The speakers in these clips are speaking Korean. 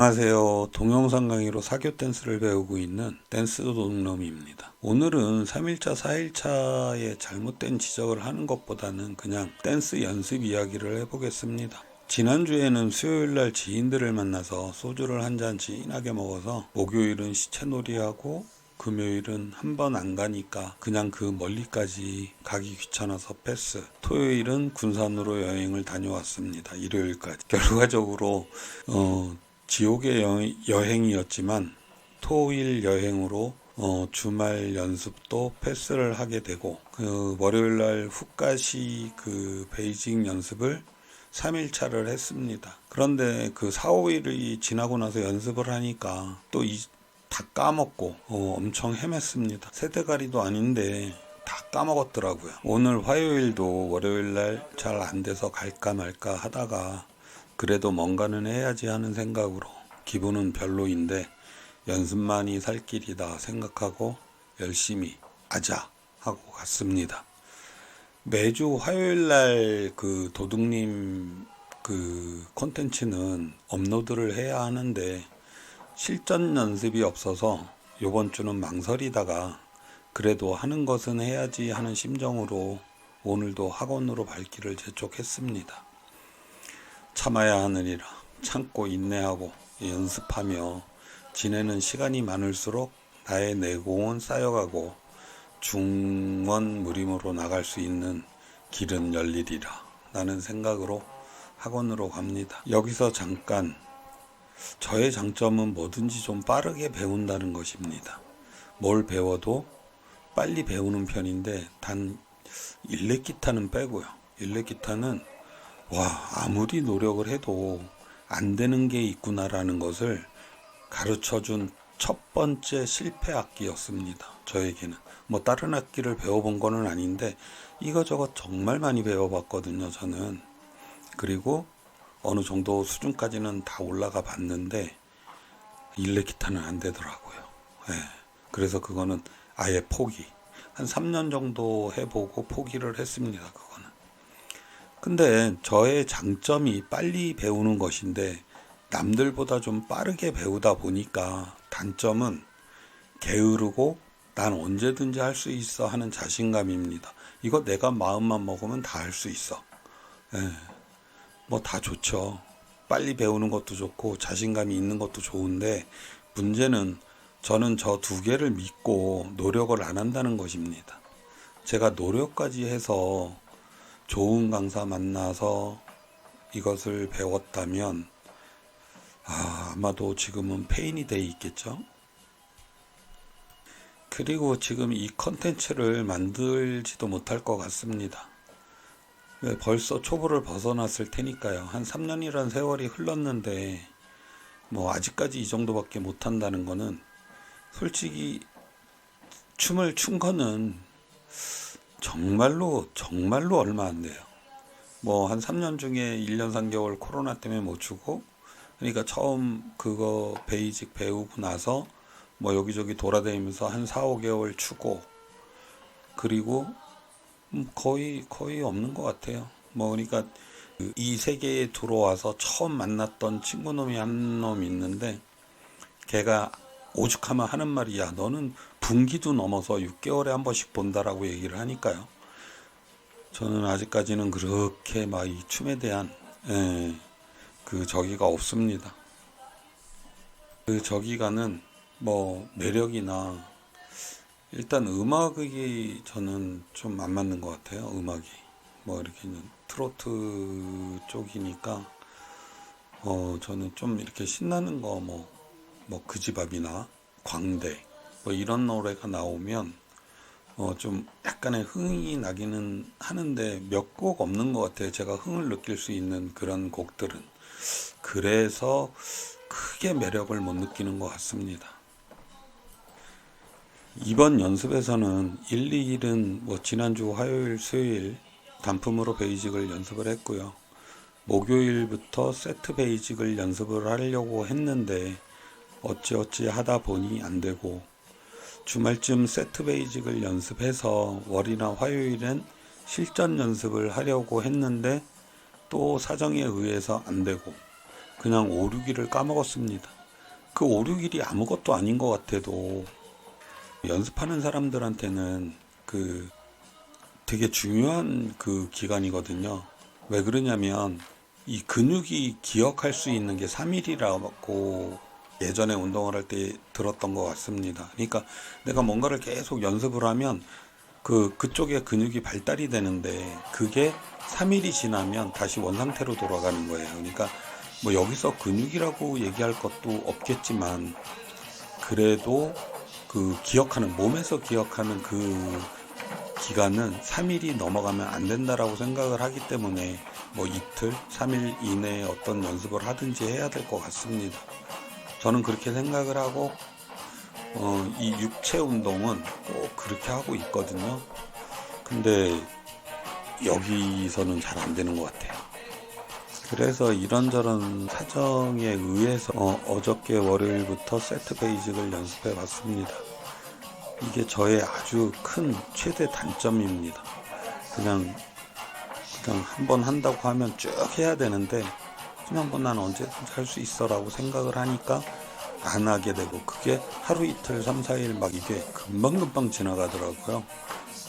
안녕하세요. 동영상 강의로 사교 댄스를 배우고 있는 댄스 도둑놈입니다. 오늘은 3일차, 4일차에 잘못된 지적을 하는 것보다는 그냥 댄스 연습 이야기를 해보겠습니다. 지난주에는 수요일날 지인들을 만나서 소주를 한 잔 진하게 먹어서 목요일은 시체놀이하고 금요일은 한 번 안 가니까 그냥 그 멀리까지 가기 귀찮아서 패스. 토요일은 군산으로 여행을 다녀왔습니다. 일요일까지. 결과적으로 어, 지옥의 여, 행이었지만 토일 여행으로 어, 주말 연습도 패스를 하게 되고 그 월요일 날 훅가시 그 베이징 연습을 3일차를 했습니다. 그런데 그 4, 5일이 지나고 나서 연습을 하니까 또 다 까먹고 어, 엄청 헤맸습니다. 세대가리도 아닌데 다 까먹었더라고요. 오늘 화요일도 월요일 날 잘 안 돼서 갈까 말까 하다가 그래도 뭔가는 해야지 하는 생각으로 기분은 별로인데 연습만이 살 길이다 생각하고 열심히 하자 하고 갔습니다. 매주 화요일 날 그 도둑님 그 콘텐츠는 업로드를 해야 하는데 실전 연습이 없어서 요번 주는 망설이다가 그래도 하는 것은 해야지 하는 심정으로 오늘도 학원으로 발길을 재촉했습니다. 참아야 하느니라 참고 인내하고 연습하며 지내는 시간이 많을수록 나의 내공은 쌓여가고 중원 무림으로 나갈 수 있는 길은 열리리라 라는 생각으로 학원으로 갑니다. 여기서 잠깐 저의 장점은 뭐든지 좀 빠르게 배운다는 것입니다. 뭘 배워도 빨리 배우는 편인데 단 일렉 기타는 빼고요. 일렉 기타는 와 아무리 노력을 해도 안 되는 게 있구나라는 것을 가르쳐 준 첫 번째 실패 악기였습니다. 저에게는. 뭐 다른 악기를 배워본 거는 아닌데 이거저것 정말 많이 배워봤거든요. 저는. 그리고 어느 정도 수준까지는 다 올라가 봤는데 일렉 기타는 안 되더라고요. 예. 그래서 그거는 아예 포기. 한 3년 정도 해보고 포기를 했습니다. 그거는. 근데 저의 장점이 빨리 배우는 것인데 남들보다 좀 빠르게 배우다 보니까 단점은 게으르고 난 언제든지 할 수 있어 하는 자신감입니다. 이거 내가 마음만 먹으면 다 할 수 있어. 예. 뭐다 좋죠. 빨리 배우는 것도 좋고 자신감이 있는 것도 좋은데 문제는 저는 저 두 개를 믿고 노력을 안 한다는 것입니다. 제가 노력까지 해서 좋은 강사 만나서 이것을 배웠다면 아, 아마도 지금은 페인이 돼 있겠죠. 그리고 지금 이 컨텐츠를 만들지도 못할 것 같습니다. 왜 벌써 초보를 벗어났을 테니까요. 한 3년이란 세월이 흘렀는데 뭐 아직까지 이 정도밖에 못 한다는 거는 솔직히 춤을 춘 거는 정말로 정말로 얼마 안 돼요. 뭐 한 3년 중에 1년 3개월 코로나 때문에 못 추고 그러니까 처음 그거 베이직 배우고 나서 뭐 여기저기 돌아다니면서 한 4, 5개월 추고 그리고 음, 거의 거의 없는 것 같아요. 뭐 그러니까 그이 세계에 들어와서 처음 만났던 친구 놈이 한 놈 있는데 걔가 오죽하면 하는 말이야. 너는 분기도 넘어서 6개월에 한 번씩 본다라고 얘기를 하니까요. 저는 아직까지는 그렇게 막 이 춤에 대한 예, 그 저기가 없습니다. 그 저기가는 뭐 매력이나 일단 음악이 저는 좀 안 맞는 것 같아요. 음악이 뭐 이렇게 트로트 쪽이니까 어 저는 좀 이렇게 신나는 거 뭐 뭐 그지밥이나 광대 뭐 이런 노래가 나오면 어 좀 약간의 흥이 나기는 하는데 몇 곡 없는 것 같아요. 제가 흥을 느낄 수 있는 그런 곡들은 그래서 크게 매력을 못 느끼는 것 같습니다. 이번 연습에서는 1, 2일은 뭐 지난주 화요일, 수요일 단품으로 베이직을 연습을 했고요. 목요일부터 세트 베이직을 연습을 하려고 했는데 어찌어찌 하다 보니 안 되고 주말쯤 세트 베이직을 연습해서 월이나 화요일엔 실전 연습을 하려고 했는데 또 사정에 의해서 안 되고 그냥 오류기를 까먹었습니다. 그 오류길이 아무것도 아닌 것 같아도 연습하는 사람들한테는 그 되게 중요한 그 기간이거든요. 왜 그러냐면 이 근육이 기억할 수 있는 게 3일이라고 예전에 운동을 할 때 들었던 것 같습니다. 그러니까 내가 뭔가를 계속 연습을 하면 그 그쪽에 근육이 발달이 되는데 그게 3일이 지나면 다시 원 상태로 돌아가는 거예요. 그러니까 뭐 여기서 근육이라고 얘기할 것도 없겠지만 그래도 그 기억하는 몸에서 기억하는 그 기간은 3일이 넘어가면 안 된다라고 생각을 하기 때문에 뭐 이틀, 3일 이내에 어떤 연습을 하든지 해야 될 것 같습니다. 저는 그렇게 생각을 하고 어, 이 육체 운동은 꼭 그렇게 하고 있거든요. 근데 여기서는 잘 안 되는 것 같아요. 그래서 이런저런 사정에 의해서 어, 어저께 월요일부터 세트 베이직을 연습해 봤습니다. 이게 저의 아주 큰 최대 단점입니다. 그냥 그냥 한 번 한다고 하면 쭉 해야 되는데 그냥 뭐난 언제든지 할 수 있어라고 생각을 하니까 안 하게 되고 그게 하루 이틀 삼 사일 막 이게 금방금방 지나가더라고요.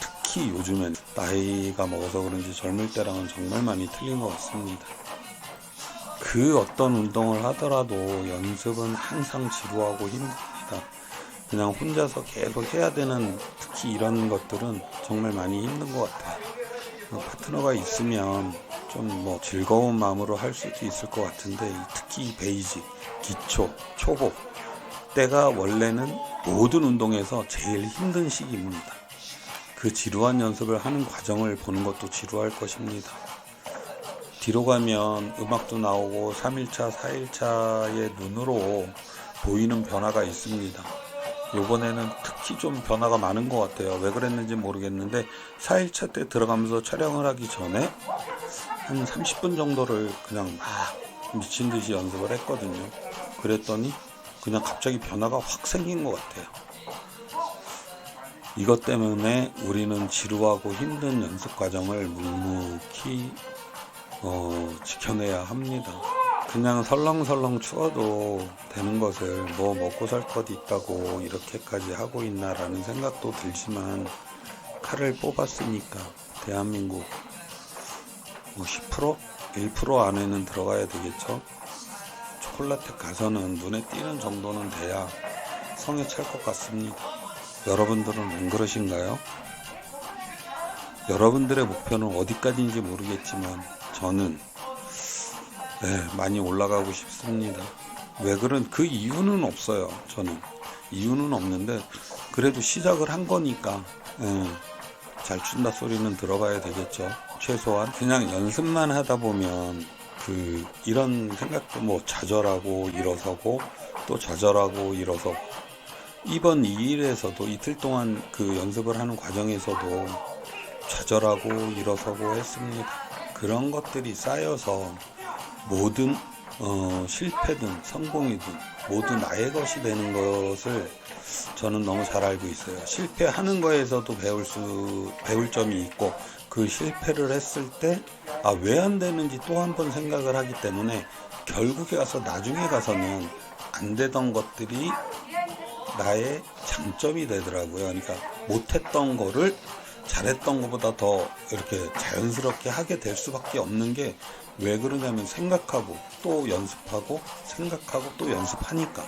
특히 요즘엔 나이가 먹어서 그런지 젊을 때랑은 정말 많이 틀린 것 같습니다. 그 어떤 운동을 하더라도 연습은 항상 지루하고 힘듭니다. 그냥 혼자서 계속 해야 되는 특히 이런 것들은 정말 많이 힘든 것 같아요. 뭐 파트너가 있으면 좀 뭐 즐거운 마음으로 할 수도 있을 것 같은데 특히 이 베이직, 기초, 초보 때가 원래는 모든 운동에서 제일 힘든 시기입니다. 그 지루한 연습을 하는 과정을 보는 것도 지루할 것입니다. 뒤로 가면 음악도 나오고 3일차, 4일차의 눈으로 보이는 변화가 있습니다. 요번에는 특히 좀 변화가 많은 것 같아요. 왜 그랬는지 모르겠는데 4일차 때 들어가면서 촬영을 하기 전에 한 30분 정도를 그냥 막 미친 듯이 연습을 했거든요. 그랬더니 그냥 갑자기 변화가 확 생긴 것 같아요. 이것 때문에 우리는 지루하고 힘든 연습 과정을 묵묵히 어, 지켜내야 합니다. 그냥 설렁설렁 추워도 되는 것을 뭐 먹고 살 것 있다고 이렇게까지 하고 있나라는 생각도 들지만 칼을 뽑았으니까 대한민국 뭐 10%? 1% 안에는 들어가야 되겠죠. 초콜라텍 가서는 눈에 띄는 정도는 돼야 성에 찰 것 같습니다. 여러분들은 안 그러신가요? 여러분들의 목표는 어디까지인지 모르겠지만 저는 네, 많이 올라가고 싶습니다. 왜 그런 그 이유는 없어요. 저는 이유는 없는데 그래도 시작을 한 거니까 예, 잘 춘다 소리는 들어봐야 되겠죠. 최소한 그냥 연습만 하다 보면 그 이런 생각도 뭐 좌절하고 일어서고 또 좌절하고 일어서고 이번 2일에서도 이틀 동안 그 연습을 하는 과정에서도 좌절하고 일어서고 했습니다. 그런 것들이 쌓여서 모든 어, 실패든 성공이든 모두 나의 것이 되는 것을 저는 너무 잘 알고 있어요. 실패하는 거에서도 배울 수 배울 점이 있고 그 실패를 했을 때 아 왜 안 되는지 또 한 번 생각을 하기 때문에 결국에 가서 나중에 가서는 안 되던 것들이 나의 장점이 되더라고요. 그러니까 못했던 거를 잘했던 것보다 더 이렇게 자연스럽게 하게 될 수밖에 없는 게 왜 그러냐면 생각하고 또 연습하고 생각하고 또 연습하니까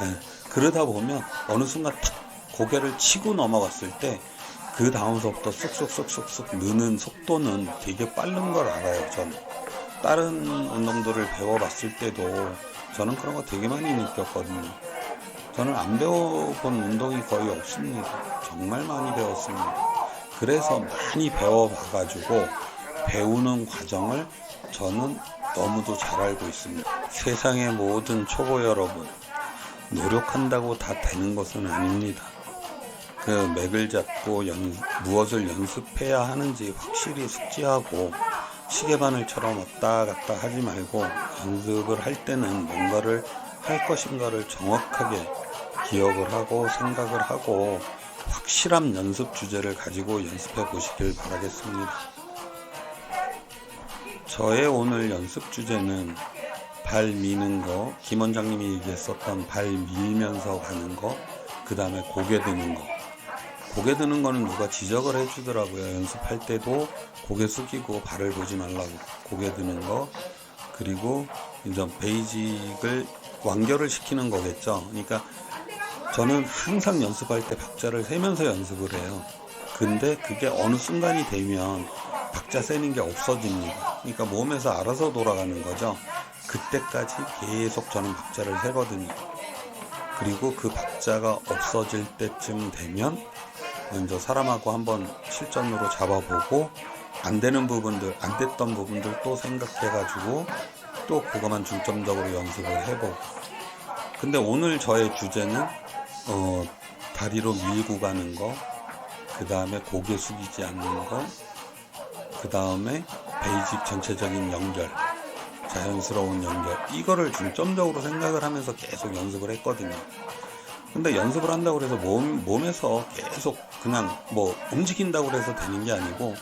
예, 그러다 보면 어느 순간 탁 고개를 치고 넘어갔을 때 그 다음서부터 쑥쑥쑥쑥쑥 느는 속도는 되게 빠른 걸 알아요 저는 다른 운동들을 배워봤을 때도 저는 그런 거 되게 많이 느꼈거든요 저는 안 배워본 운동이 거의 없습니다 정말 많이 배웠습니다 그래서 많이 배워봐가지고 배우는 과정을 저는 너무도 잘 알고 있습니다. 세상의 모든 초보 여러분, 노력한다고 다 되는 것은 아닙니다. 그 맥을 잡고 연, 무엇을 연습해야 하는지 확실히 숙지하고 시계바늘처럼 왔다 갔다 하지 말고 연습을 할 때는 뭔가를 할 것인가를 정확하게 기억을 하고 생각을 하고 확실한 연습 주제를 가지고 연습해 보시길 바라겠습니다. 저의 오늘 연습 주제는 발 미는 거, 김 원장님이 얘기했었던 발 밀면서 가는 거, 그 다음에 고개 드는 거. 고개 드는 거는 누가 지적을 해주더라고요. 연습할 때도 고개 숙이고 발을 보지 말라고 고개 드는 거. 그리고 이제 베이직을 완결을 시키는 거겠죠. 그러니까 저는 항상 연습할 때 박자를 세면서 연습을 해요. 근데 그게 어느 순간이 되면 박자 세는 게 없어집니다. 그러니까 몸에서 알아서 돌아가는 거죠. 그때까지 계속 저는 박자를 세거든요. 그리고 그 박자가 없어질 때쯤 되면 먼저 사람하고 한번 실전으로 잡아보고 안 되는 부분들, 안 됐던 부분들 또 생각해가지고 또 그것만 중점적으로 연습을 해보고. 근데 오늘 저의 주제는 어, 다리로 밀고 가는 거, 그 다음에 고개 숙이지 않는 거, 그 다음에 베이직 전체적인 연결, 자연스러운 연결, 이거를 중점적으로 생각을 하면서 계속 연습을 했거든요. 근데 연습을 한다고 해서 몸, 몸에서 계속 그냥 뭐 움직인다고 해서 되는 게 아니고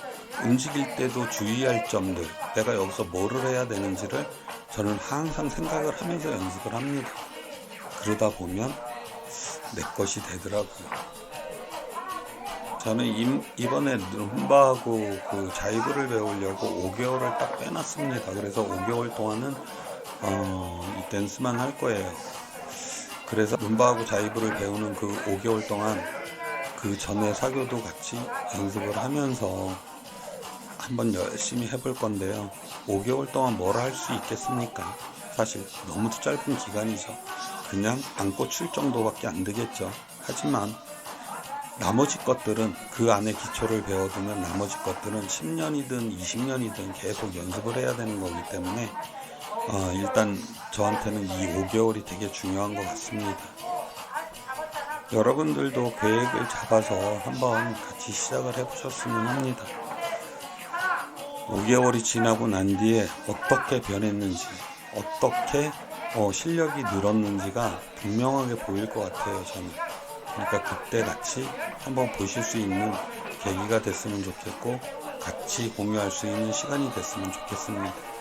움직일 때도 주의할 점들, 내가 여기서 뭐를 해야 되는지를 저는 항상 생각을 하면서 연습을 합니다. 그러다 보면 내 것이 되더라고요. 저는 임- 이번에 룸바하고 그 자이브를 배우려고 5개월을 딱 빼놨습니다. 그래서 5개월 동안은 어, 이 댄스만 할 거예요. 그래서 룸바하고 자이브를 배우는 그 5개월 동안 그 전에 사교도 같이 연습을 하면서 한번 열심히 해볼 건데요. 5개월 동안 뭘 할 수 있겠습니까? 사실 너무 짧은 기간이죠. 그냥 안고 출 정도밖에 안 되겠죠. 하지만 나머지 것들은 그 안에 기초를 배워두면 나머지 것들은 10년이든 20년이든 계속 연습을 해야 되는 거기 때문에 어, 일단 저한테는 이 5개월이 되게 중요한 것 같습니다. 여러분들도 계획을 잡아서 한번 같이 시작을 해보셨으면 합니다. 5개월이 지나고 난 뒤에 어떻게 변했는지, 어떻게 어, 실력이 늘었는지가 분명하게 보일 것 같아요, 저는. 그러니까 그때 같이 한번 보실 수 있는 계기가 됐으면 좋겠고, 같이 공유할 수 있는 시간이 됐으면 좋겠습니다.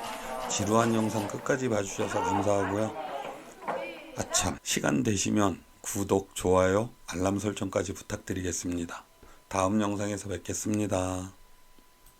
지루한 영상 끝까지 봐주셔서 감사하고요. 아참, 시간 되시면 구독, 좋아요, 알람 설정까지 부탁드리겠습니다. 다음 영상에서 뵙겠습니다.